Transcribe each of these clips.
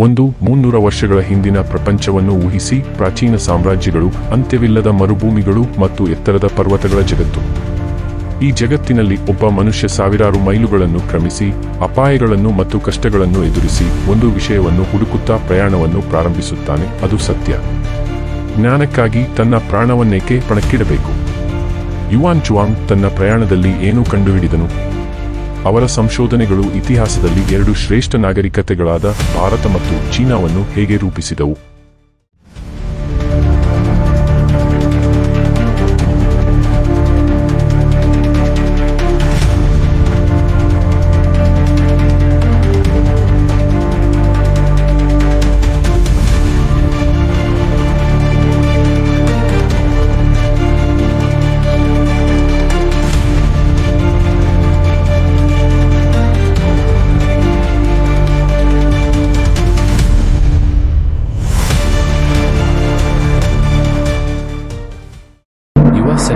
ಒಂದು ಮುನ್ನೂರ ವರ್ಷಗಳ ಹಿಂದಿನ ಪ್ರಪಂಚವನ್ನು ಊಹಿಸಿ ಪ್ರಾಚೀನ ಸಾಮ್ರಾಜ್ಯಗಳು, ಅಂತ್ಯವಿಲ್ಲದ ಮರುಭೂಮಿಗಳು ಮತ್ತು ಎತ್ತರದ ಪರ್ವತಗಳ ಜಗತ್ತು. ಈ ಜಗತ್ತಿನಲ್ಲಿ ಒಬ್ಬ ಮನುಷ್ಯ ಸಾವಿರಾರು ಮೈಲುಗಳನ್ನು ಕ್ರಮಿಸಿ, ಅಪಾಯಗಳನ್ನು ಮತ್ತು ಕಷ್ಟಗಳನ್ನು ಎದುರಿಸಿ ಒಂದು ವಿಷಯವನ್ನು ಹುಡುಕುತ್ತಾ ಪ್ರಯಾಣವನ್ನು ಪ್ರಾರಂಭಿಸುತ್ತಾನೆ. ಅದು ಸತ್ಯ. ಜ್ಞಾನಕ್ಕಾಗಿ ತನ್ನ ಪ್ರಾಣವನ್ನೇಕೆ ಪಣಕ್ಕಿಡಬೇಕು? ಯುವಾನ್ ಚುವಾಂಗ್ ತನ್ನ ಪ್ರಯಾಣದಲ್ಲಿ ಏನು ಕಂಡುಹಿಡಿದನು? ಅವರ ಸಂಶೋಧನೆಗಳು ಇತಿಹಾಸದಲ್ಲಿ ಎರಡು ಶ್ರೇಷ್ಠ ನಾಗರಿಕತೆಗಳಾದ ಭಾರತ ಮತ್ತು ಚೀನಾವನ್ನು ಹೇಗೆ ರೂಪಿಸಿದವು?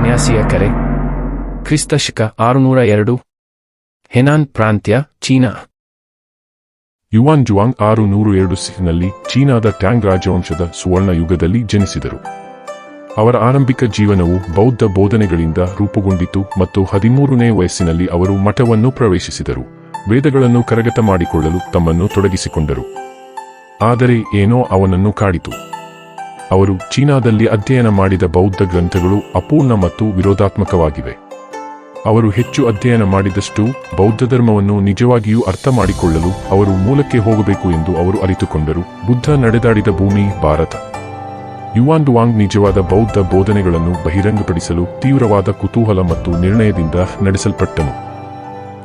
ಸನ್ಯಾಸಿಯ ಕರೆ. ಕ್ರಿಸ್ತಶಕ ಆರುನೂರ ಎರಡು. ಹೆನಾನ್ ಪ್ರಾಂತ್ಯ, ಚೀನಾ. ಯುವಾನ್ ಜುವಾಂಗ್ ಆರು ನೂರು ಎರಡು ಸಿಹಿನಲ್ಲಿ ಚೀನಾದ ಟ್ಯಾಂಗ್ ರಾಜವಂಶದ ಸುವರ್ಣ ಯುಗದಲ್ಲಿ ಜನಿಸಿದರು. ಅವರ ಆರಂಭಿಕ ಜೀವನವು ಬೌದ್ಧ ಬೋಧನೆಗಳಿಂದ ರೂಪುಗೊಂಡಿತು ಮತ್ತು ಹದಿಮೂರನೇ ವಯಸ್ಸಿನಲ್ಲಿ ಅವರು ಮಠವನ್ನು ಪ್ರವೇಶಿಸಿದರು. ವೇದಗಳನ್ನು ಕರಗತ ಮಾಡಿಕೊಳ್ಳಲು ತಮ್ಮನ್ನು ತೊಡಗಿಸಿಕೊಂಡರು. ಆದರೆ ಏನೋ ಅವನನ್ನು ಕಾಡಿತು. ಅವರು ಚೀನಾದಲ್ಲಿ ಅಧ್ಯಯನ ಮಾಡಿದ ಬೌದ್ಧ ಗ್ರಂಥಗಳು ಅಪೂರ್ಣ ಮತ್ತು ವಿರೋಧಾತ್ಮಕವಾಗಿವೆ. ಅವರು ಹೆಚ್ಚು ಅಧ್ಯಯನ ಮಾಡಿದಷ್ಟು ಬೌದ್ಧ ಧರ್ಮವನ್ನು ನಿಜವಾಗಿಯೂ ಅರ್ಥ ಮಾಡಿಕೊಳ್ಳಲು ಅವರು ಮೂಲಕ್ಕೆ ಹೋಗಬೇಕು ಎಂದು ಅವರು ಅರಿತುಕೊಂಡರು. ಬುದ್ಧ ನಡೆದಾಡಿದ ಭೂಮಿ, ಭಾರತ. ಯುವಾನ್ ನಿಜವಾದ ಬೌದ್ಧ ಬೋಧನೆಗಳನ್ನು ಬಹಿರಂಗಪಡಿಸಲು ತೀವ್ರವಾದ ಕುತೂಹಲ ಮತ್ತು ನಿರ್ಣಯದಿಂದ ನಡೆಸಲ್ಪಟ್ಟನು.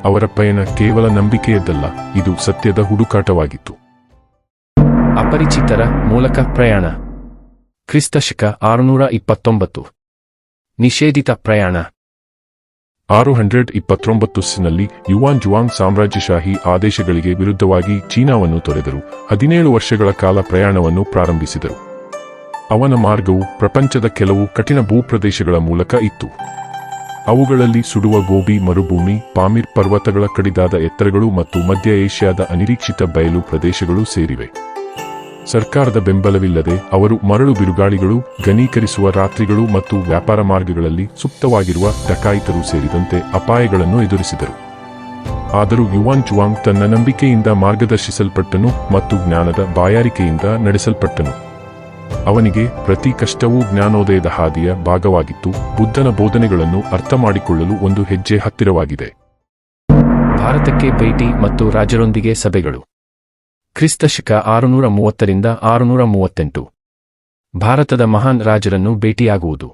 ಅವರ ಪಯಣ ಕೇವಲ ನಂಬಿಕೆಯದ್ದಲ್ಲ, ಇದು ಸತ್ಯದ ಹುಡುಕಾಟವಾಗಿತ್ತು. ಅಪರಿಚಿತರ ಮೂಲಕ ಪ್ರಯಾಣ. ಕ್ರಿಸ್ತಶಕ ಆರುನೂರ ಇಪ್ಪತ್ತೊಂಬತ್ತು. ನಿಷೇಧಿತ ಪ್ರಯಾಣ. ಆರು ಹಂಡ್ರೆಡ್ ಇಪ್ಪತ್ತೊಂಬತ್ತು ಸಿನಲ್ಲಿ ಯುವಾನ್ ಜುವಾಂಗ್ ಸಾಮ್ರಾಜ್ಯಶಾಹಿ ಆದೇಶಗಳಿಗೆ ವಿರುದ್ಧವಾಗಿ ಚೀನಾವನ್ನು ತೊರೆದರು. ಹದಿನೇಳು ವರ್ಷಗಳ ಕಾಲ ಪ್ರಯಾಣವನ್ನು ಪ್ರಾರಂಭಿಸಿದರು. ಅವನ ಮಾರ್ಗವು ಪ್ರಪಂಚದ ಕೆಲವು ಕಠಿಣ ಭೂಪ್ರದೇಶಗಳ ಮೂಲಕ ಇತ್ತು. ಅವುಗಳಲ್ಲಿ ಸುಡುವ ಗೋಬಿ, ಮರುಭೂಮಿ, ಪಾಮಿರ್ ಪರ್ವತಗಳ ಕಡಿದಾದ ಎತ್ತರಗಳು ಮತ್ತು ಮಧ್ಯ ಏಷ್ಯಾದ ಅನಿರೀಕ್ಷಿತ ಬಯಲು ಪ್ರದೇಶಗಳು ಸೇರಿವೆ. ಸರ್ಕಾರದ ಬೆಂಬಲವಿಲ್ಲದೆ ಅವರು ಮರಳು ಬಿರುಗಾಳಿಗಳು, ಘನೀಕರಿಸುವ ರಾತ್ರಿಗಳು ಮತ್ತು ವ್ಯಾಪಾರ ಮಾರ್ಗಗಳಲ್ಲಿ ಸುಪ್ತವಾಗಿರುವ ಡಕಾಯಿತರು ಸೇರಿದಂತೆ ಅಪಾಯಗಳನ್ನು ಎದುರಿಸಿದರು. ಆದರೂ ಯುವಾನ್ ಚುವಾಂಗ್ ತನ್ನ ನಂಬಿಕೆಯಿಂದ ಮಾರ್ಗದರ್ಶಿಸಲ್ಪಟ್ಟನು ಮತ್ತು ಜ್ಞಾನದ ಬಾಯಾರಿಕೆಯಿಂದ ನಡೆಸಲ್ಪಟ್ಟನು. ಅವನಿಗೆ ಪ್ರತಿ ಕಷ್ಟವೂ ಜ್ಞಾನೋದಯದ ಹಾದಿಯ ಭಾಗವಾಗಿತ್ತು, ಬುದ್ಧನ ಬೋಧನೆಗಳನ್ನು ಅರ್ಥ ಮಾಡಿಕೊಳ್ಳಲು ಒಂದು ಹೆಜ್ಜೆ ಹತ್ತಿರವಾಗಿದೆ. ಭಾರತಕ್ಕೆ ಭೇಟಿ ಮತ್ತು ರಾಜರೊಂದಿಗೆ ಸಭೆಗಳು. ಕ್ರಿಸ್ತಶಕ ಆರುನೂರ ಮೂವತ್ತರಿಂದ ಆರುನೂರ ಮೂವತ್ತೆಂಟು. ಭಾರತದ ಮಹಾನ್ ರಾಜರನ್ನು ಭೇಟಿಯಾಗುವುದು.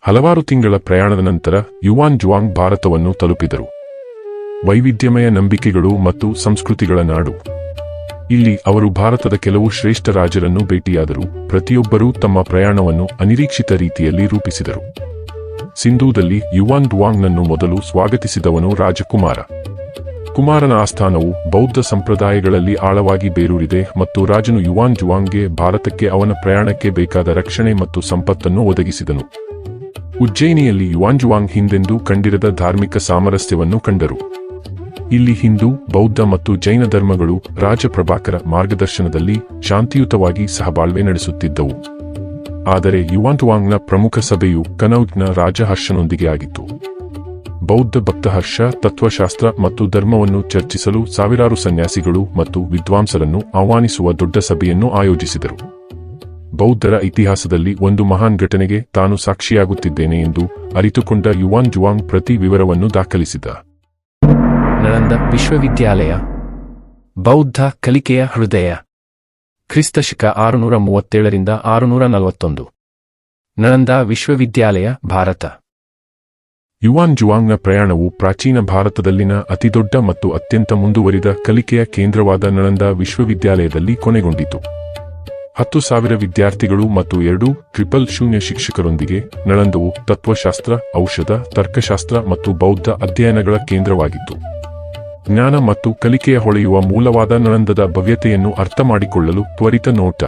ಹಲವಾರು ತಿಂಗಳ ಪ್ರಯಾಣದ ನಂತರ ಯುವಾನ್ ಜುವಾಂಗ್ ಭಾರತವನ್ನು ತಲುಪಿದರು. ವೈವಿಧ್ಯಮಯ ನಂಬಿಕೆಗಳು ಮತ್ತು ಸಂಸ್ಕೃತಿಗಳ ನಾಡು. ಇಲ್ಲಿ ಅವರು ಭಾರತದ ಕೆಲವು ಶ್ರೇಷ್ಠ ರಾಜರನ್ನು ಭೇಟಿಯಾದರು ಪ್ರತಿಯೊಬ್ಬರೂ ತಮ್ಮ ಪ್ರಯಾಣವನ್ನು ಅನಿರೀಕ್ಷಿತ ರೀತಿಯಲ್ಲಿ ರೂಪಿಸಿದರು. ಸಿಂಧೂದಲ್ಲಿ ಯುವಾನ್ ಡುವಾಂಗ್ನನ್ನು ಮೊದಲು ಸ್ವಾಗತಿಸಿದವನು ರಾಜಕುಮಾರ. ಕುಮಾರನ ಆಸ್ಥಾನವು ಬೌದ್ಧ ಸಂಪ್ರದಾಯಗಳಲ್ಲಿ ಆಳವಾಗಿ ಬೇರೂರಿದೆ ಮತ್ತು ರಾಜನು ಯುವಾನ್ ಜುವಾಂಗ್ಗೆ ಭಾರತಕ್ಕೆ ಅವನ ಪ್ರಯಾಣಕ್ಕೆ ಬೇಕಾದ ರಕ್ಷಣೆ ಮತ್ತು ಸಂಪತ್ತನ್ನು ಒದಗಿಸಿದನು. ಉಜ್ಜಯಿನಿಯಲ್ಲಿ ಯುವಾನ್ ಜುವಾಂಗ್ ಹಿಂದೆಂದೂ ಕಂಡಿರದ ಧಾರ್ಮಿಕ ಸಾಮರಸ್ಯವನ್ನು ಕಂಡರು. ಇಲ್ಲಿ ಹಿಂದೂ, ಬೌದ್ಧ ಮತ್ತು ಜೈನ ಧರ್ಮಗಳು ರಾಜಪ್ರಭಾಕರ ಮಾರ್ಗದರ್ಶನದಲ್ಲಿ ಶಾಂತಿಯುತವಾಗಿ ಸಹಬಾಳ್ವೆ ನಡೆಸುತ್ತಿದ್ದವು. ಆದರೆ ಯುವಾನ್ ಜುವಾಂಗ್ನ ಪ್ರಮುಖ ಸಭೆಯು ಕನೌಜ್ನ ರಾಜಹರ್ಷನೊಂದಿಗೆ ಆಗಿತ್ತು. ಬೌದ್ಧ ಭಕ್ತಹರ್ಷ, ತತ್ವಶಾಸ್ತ್ರ ಮತ್ತು ಧರ್ಮವನ್ನು ಚರ್ಚಿಸಲು ಸಾವಿರಾರು ಸನ್ಯಾಸಿಗಳು ಮತ್ತು ವಿದ್ವಾಂಸರನ್ನು ಆಹ್ವಾನಿಸುವ ದೊಡ್ಡ ಸಭೆಯನ್ನು ಆಯೋಜಿಸಿದರು. ಬೌದ್ಧರ ಇತಿಹಾಸದಲ್ಲಿ ಒಂದು ಮಹಾನ್ ಘಟನೆಗೆ ತಾನು ಸಾಕ್ಷಿಯಾಗುತ್ತಿದ್ದೇನೆ ಎಂದು ಅರಿತುಕೊಂಡ ಯುವಾನ್ ಜುವಾಂಗ್ ಪ್ರತಿ ವಿವರವನ್ನು ದಾಖಲಿಸಿದ. ನಳಂದ ವಿಶ್ವವಿದ್ಯಾಲಯ. ಬೌದ್ಧ ಕಲಿಕೆಯ ಹೃದಯ. ಕ್ರಿಸ್ತಶಕ ಆರುನೂರ ಮೂವತ್ತೇಳರಿಂದ ಆರುನೂರ ನಲವತ್ತೊಂದು. ನಳಂದ ವಿಶ್ವವಿದ್ಯಾಲಯ, ಭಾರತ. ಯುವಾನ್ ಜುವಾಂಗ್ನ ಪ್ರಯಾಣವು ಪ್ರಾಚೀನ ಭಾರತದಲ್ಲಿನ ಅತಿದೊಡ್ಡ ಮತ್ತು ಅತ್ಯಂತ ಮುಂದುವರಿದ ಕಲಿಕೆಯ ಕೇಂದ್ರವಾದ ನಳಂದ ವಿಶ್ವವಿದ್ಯಾಲಯದಲ್ಲಿ ಕೊನೆಗೊಂಡಿತು. ಹತ್ತು ಸಾವಿರ ವಿದ್ಯಾರ್ಥಿಗಳು ಮತ್ತು ಎರಡು ಟ್ರಿಪಲ್ ಶೂನ್ಯ ಶಿಕ್ಷಕರೊಂದಿಗೆ ನಳಂದವು ತತ್ವಶಾಸ್ತ್ರ, ಔಷಧ, ತರ್ಕಶಾಸ್ತ್ರ ಮತ್ತು ಬೌದ್ಧ ಅಧ್ಯಯನಗಳ ಕೇಂದ್ರವಾಗಿತ್ತು. ಜ್ಞಾನ ಮತ್ತು ಕಲಿಕೆಯ ಹೊಳೆಯುವ ಮೂಲವಾದ ನಳಂದದ ಭವ್ಯತೆಯನ್ನು ಅರ್ಥಮಾಡಿಕೊಳ್ಳಲು ತ್ವರಿತ ನೋಟ.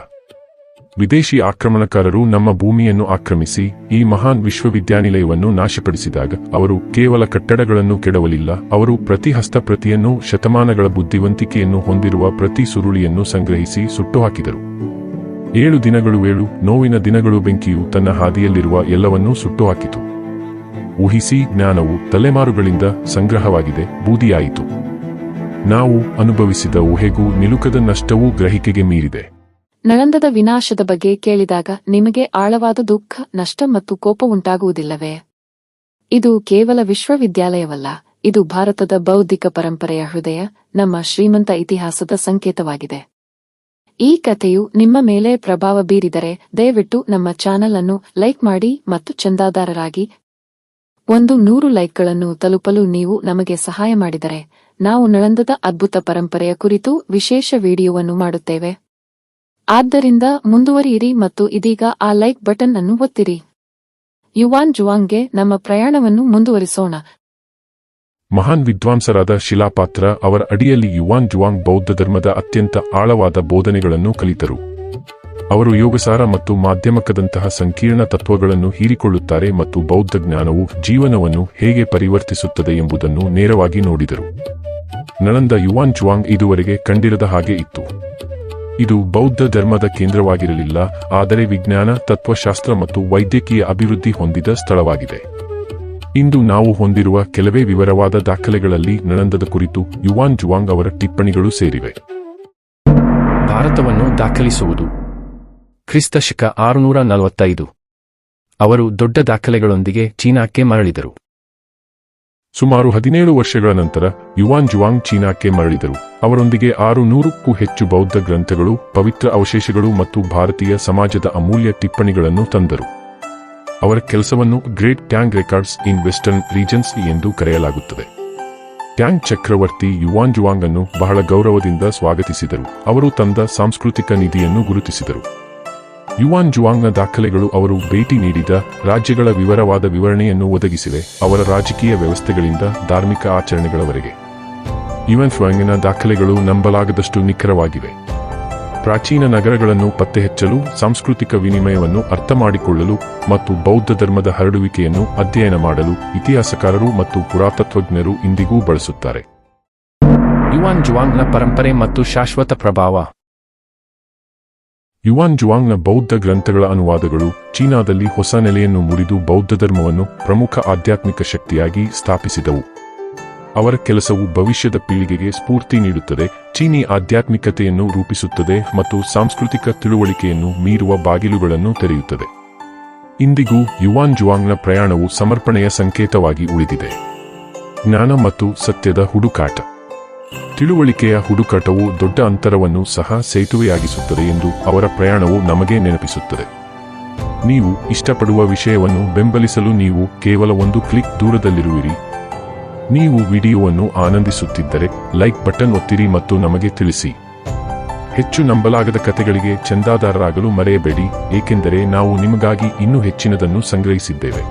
ವಿದೇಶಿ ಆಕ್ರಮಣಕಾರರು ನಮ್ಮ ಭೂಮಿಯನ್ನು ಆಕ್ರಮಿಸಿ, ಈ ಮಹಾನ್ ವಿಶ್ವವಿದ್ಯಾನಿಲಯವನ್ನು ನಾಶಪಡಿಸಿದಾಗ ಅವರು ಕೇವಲ ಕಟ್ಟಡಗಳನ್ನು ಕೆಡವಲಿಲ್ಲ, ಅವರು ಪ್ರತಿ ಹಸ್ತಪ್ರತಿಯನ್ನು ಶತಮಾನಗಳ ಬುದ್ಧಿವಂತಿಕೆಯನ್ನು ಹೊಂದಿರುವ ಪ್ರತಿ ಸುರುಳಿಯನ್ನು ಸಂಗ್ರಹಿಸಿ ಸುಟ್ಟುಹಾಕಿದರು. ಏಳು ದಿನಗಳು ಏಳು, ನೋವಿನ ದಿನಗಳು ಬೆಂಕಿಯು ತನ್ನ ಹಾದಿಯಲ್ಲಿರುವ ಎಲ್ಲವನ್ನೂ ಸುಟ್ಟುಹಾಕಿತು. ಊಹಿಸಿ, ಜ್ಞಾನವು ತಲೆಮಾರುಗಳಿಂದ ಸಂಗ್ರಹವಾಗಿದೆ, ಬೂದಿಯಾಯಿತು. ನಾವು ಅನುಭವಿಸಿದ ಊಹೆಗೂ ನಿಲುಕದ ನಷ್ಟವೂ ಗ್ರಹಿಕೆಗೆ ಮೀರಿದೆ. ನಳಂದದ ವಿನಾಶದ ಬಗ್ಗೆ ಕೇಳಿದಾಗ ನಿಮಗೆ ಆಳವಾದ ದುಃಖ, ನಷ್ಟ ಮತ್ತು ಕೋಪ ಉಂಟಾಗುವುದಿಲ್ಲವೇ? ಇದು ಕೇವಲ ವಿಶ್ವವಿದ್ಯಾಲಯವಲ್ಲ, ಇದು ಭಾರತದ ಬೌದ್ಧಿಕ ಪರಂಪರೆಯ ಹೃದಯ, ನಮ್ಮ ಶ್ರೀಮಂತ ಇತಿಹಾಸದ ಸಂಕೇತವಾಗಿದೆ. ಈ ಕಥೆಯು ನಿಮ್ಮ ಮೇಲೆ ಪ್ರಭಾವ ಬೀರಿದರೆ ದಯವಿಟ್ಟು ನಮ್ಮ ಚಾನೆಲ್ ಅನ್ನು ಲೈಕ್ ಮಾಡಿ ಮತ್ತು ಚಂದಾದಾರರಾಗಿ ಒಂದು ನೂರು ಲೈಕ್ಗಳನ್ನು ತಲುಪಲು ನೀವು ನಮಗೆ ಸಹಾಯ ಮಾಡಿದರೆ, ನಾವು ನಳಂದದ ಅದ್ಭುತ ಪರಂಪರೆಯ ಕುರಿತು ವಿಶೇಷ ವಿಡಿಯೋವನ್ನು ಮಾಡುತ್ತೇವೆ. ಆದ್ದರಿಂದ ಮುಂದುವರಿಯಿರಿ ಮತ್ತು ಇದೀಗ ಆ ಲೈಕ್ ಬಟನ್ ಅನ್ನು ಒತ್ತಿರಿ. ಯುವಾನ್ ಜುವಾಂಗ್ಗೆ ನಮ್ಮ ಪ್ರಯಾಣವನ್ನು ಮುಂದುವರಿಸೋಣ. ಮಹಾನ್ ವಿದ್ವಾಂಸರಾದ ಶಿಲಾಪಾತ್ರ ಅವರ ಅಡಿಯಲ್ಲಿ ಯುವಾನ್ ಜುವಾಂಗ್ ಬೌದ್ಧ ಧರ್ಮದ ಅತ್ಯಂತ ಆಳವಾದ ಬೋಧನೆಗಳನ್ನು ಕಲಿತರು. ಅವರು ಯೋಗಸಾರ ಮತ್ತು ಮಾಧ್ಯಮಕದಂತಹ ಸಂಕೀರ್ಣ ತತ್ವಗಳನ್ನು ಹೀರಿಕೊಳ್ಳುತ್ತಾರೆ ಮತ್ತು ಬೌದ್ಧ ಜ್ಞಾನವು ಜೀವನವನ್ನು ಹೇಗೆ ಪರಿವರ್ತಿಸುತ್ತದೆ ಎಂಬುದನ್ನು ನೇರವಾಗಿ ನೋಡಿದರು. ನಳಂದ ಯುವಾನ್ ಜುವಾಂಗ್ ಇದುವರೆಗೆ ಕಂಡಿರದ ಹಾಗೆ ಇತ್ತು. ಇದು ಬೌದ್ಧ ಧರ್ಮದ ಕೇಂದ್ರವಾಗಿರಲಿಲ್ಲ, ಆದರೆ ವಿಜ್ಞಾನ, ತತ್ವಶಾಸ್ತ್ರ ಮತ್ತು ವೈದ್ಯಕೀಯ ಅಭಿವೃದ್ಧಿ ಹೊಂದಿದ ಸ್ಥಳವಾಗಿದೆ. ಇಂದು ನಾವು ಹೊಂದಿರುವ ಕೆಲವೇ ವಿವರವಾದ ದಾಖಲೆಗಳಲ್ಲಿ ನಳಂದದ ಕುರಿತು ಯುವಾನ್ ಜುವಾಂಗ್ ಅವರ ಟಿಪ್ಪಣಿಗಳು ಸೇರಿವೆ. ಭಾರತವನ್ನು ದಾಖಲಿಸುವುದು. ಕ್ರಿಸ್ತ ಶಕ ಆರುನೂರ ನಲವತ್ತೈದು. ಅವರು ದೊಡ್ಡ ದಾಖಲೆಗಳೊಂದಿಗೆ ಚೀನಾಕ್ಕೆ ಮರಳಿದರು. ಸುಮಾರು ಹದಿನೇಳು ವರ್ಷಗಳ ನಂತರ, ಯುವಾನ್ ಜುವಾಂಗ್ ಚೀನಾಕ್ಕೆ ಮರಳಿದರು. ಅವರೊಂದಿಗೆ ಆರು ನೂರಕ್ಕೂ ಹೆಚ್ಚು ಬೌದ್ಧ ಗ್ರಂಥಗಳು, ಪವಿತ್ರ ಅವಶೇಷಗಳು ಮತ್ತು ಭಾರತೀಯ ಸಮಾಜದ ಅಮೂಲ್ಯ ಟಿಪ್ಪಣಿಗಳನ್ನು ತಂದರು. ಅವರ ಕೆಲಸವನ್ನು great Tang records in western regions ಎಂದು ಕರೆಯಲಾಗುತ್ತದೆ. ಟ್ಯಾಂಗ್ ಚಕ್ರವರ್ತಿ ಯುವಾನ್ ಜುವಾಂಗ್ ಅನ್ನು ಬಹಳ ಗೌರವದಿಂದ ಸ್ವಾಗತಿಸಿದರು. ಅವರು ತಂದ ಸಾಂಸ್ಕೃತಿಕ ನಿಧಿಯನ್ನು ಗುರುತಿಸಿದರು. ಯುವಾನ್ ಜುವಾಂಗ್ನ ದಾಖಲೆಗಳು ಅವರು ಭೇಟಿ ನೀಡಿದ ರಾಜ್ಯಗಳ ವಿವರವಾದ ವಿವರಣೆಯನ್ನು ಒದಗಿಸಿವೆ. ಅವರ ರಾಜಕೀಯ ವ್ಯವಸ್ಥೆಗಳಿಂದ ಧಾರ್ಮಿಕ ಆಚರಣೆಗಳವರೆಗೆ. ಯುವನ್ ಫ್ವಾಂಗಿನ ದಾಖಲೆಗಳು ನಂಬಲಾಗದಷ್ಟು ನಿಖರವಾಗಿವೆ. ಪ್ರಾಚೀನ ನಗರಗಳನ್ನು ಪತ್ತೆಹಚ್ಚಲು, ಸಾಂಸ್ಕೃತಿಕ ವಿನಿಮಯವನ್ನು ಅರ್ಥಮಾಡಿಕೊಳ್ಳಲು ಮತ್ತು ಬೌದ್ಧ ಧರ್ಮದ ಹರಡುವಿಕೆಯನ್ನು ಅಧ್ಯಯನ ಮಾಡಲು ಇತಿಹಾಸಕಾರರು ಮತ್ತು ಪುರಾತತ್ವಜ್ಞರು ಇಂದಿಗೂ ಬಳಸುತ್ತಾರೆ. ಯುವಾನ್ ಜುವಾಂಗ್ನ ಪರಂಪರೆ ಮತ್ತು ಶಾಶ್ವತ ಪ್ರಭಾವ ಯುವಾನ್ ಜುವಾಂಗ್ನ ಬೌದ್ಧ ಗ್ರಂಥಗಳ ಅನುವಾದಗಳು ಚೀನಾದಲ್ಲಿ ಹೊಸ ನೆಲೆಯನ್ನು ಮುರಿದು ಬೌದ್ಧ ಧರ್ಮವನ್ನು ಪ್ರಮುಖ ಆಧ್ಯಾತ್ಮಿಕ ಶಕ್ತಿಯಾಗಿ ಸ್ಥಾಪಿಸಿದವು. ಅವರ ಕೆಲಸವು ಭವಿಷ್ಯದ ಪೀಳಿಗೆಗೆ ಸ್ಫೂರ್ತಿ ನೀಡುತ್ತದೆ, ಚೀನಿ ಆಧ್ಯಾತ್ಮಿಕತೆಯನ್ನು ರೂಪಿಸುತ್ತದೆ ಮತ್ತು ಸಾಂಸ್ಕೃತಿಕ ತಿಳುವಳಿಕೆಯನ್ನು ಮೀರುವ ಬಾಗಿಲುಗಳನ್ನು ತೆರೆಯುತ್ತದೆ. ಇಂದಿಗೂ ಯುವಾನ್ ಜುವಾಂಗ್ನ ಪ್ರಯಾಣವು ಸಮರ್ಪಣೆಯ ಸಂಕೇತವಾಗಿ ಉಳಿದಿದೆ. ಜ್ಞಾನ ಮತ್ತು ಸತ್ಯದ ಹುಡುಕಾಟ. ತಿಳುವಳಿಕೆಯ ಹುಡುಕಾಟವು ದೊಡ್ಡ ಅಂತರವನ್ನು ಸಹ ಸೇತುವೆಯಾಗಿಸುತ್ತದೆ ಎಂದು ಅವರ ಪ್ರಯಾಣವು ನಮಗೆ ನೆನಪಿಸುತ್ತದೆ. ನೀವು ಇಷ್ಟಪಡುವ ವಿಷಯವನ್ನು ಬೆಂಬಲಿಸಲು ನೀವು ಕೇವಲ ಒಂದು ಕ್ಲಿಕ್ ದೂರದಲ್ಲಿರುವಿರಿ. ನೀವು ವಿಡಿಯೋವನ್ನು ಆನಂದಿಸುತ್ತಿದ್ದರೆ ಲೈಕ್ ಬಟನ್ ಒತ್ತಿರಿ ಮತ್ತು ನಮಗೆ ತಿಳಿಸಿ. ಹೆಚ್ಚು ನಂಬಲಾಗದ ಕಥೆಗಳಿಗೆ ಚಂದಾದಾರರಾಗಲು ಮರೆಯಬೇಡಿ, ಏಕೆಂದರೆ ನಾವು ನಿಮಗಾಗಿ ಇನ್ನೂ ಹೆಚ್ಚಿನದನ್ನು ಸಂಗ್ರಹಿಸಿದ್ದೇವೆ.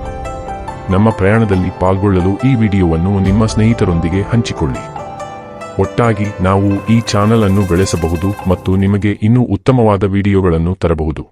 ನಮ್ಮ ಪ್ರಯಾಣದಲ್ಲಿ ಪಾಲ್ಗೊಳ್ಳಲು ಈ ವಿಡಿಯೋವನ್ನು ನಿಮ್ಮ ಸ್ನೇಹಿತರೊಂದಿಗೆ ಹಂಚಿಕೊಳ್ಳಿ. ಒಟ್ಟಾಗಿ ನಾವು ಈ ಚಾನಲ್ ಅನ್ನು ಬೆಳೆಸಬಹುದು ಮತ್ತು ನಿಮಗೆ ಇನ್ನೂ ಉತ್ತಮವಾದ ವಿಡಿಯೋಗಳನ್ನು ತರಬಹುದು.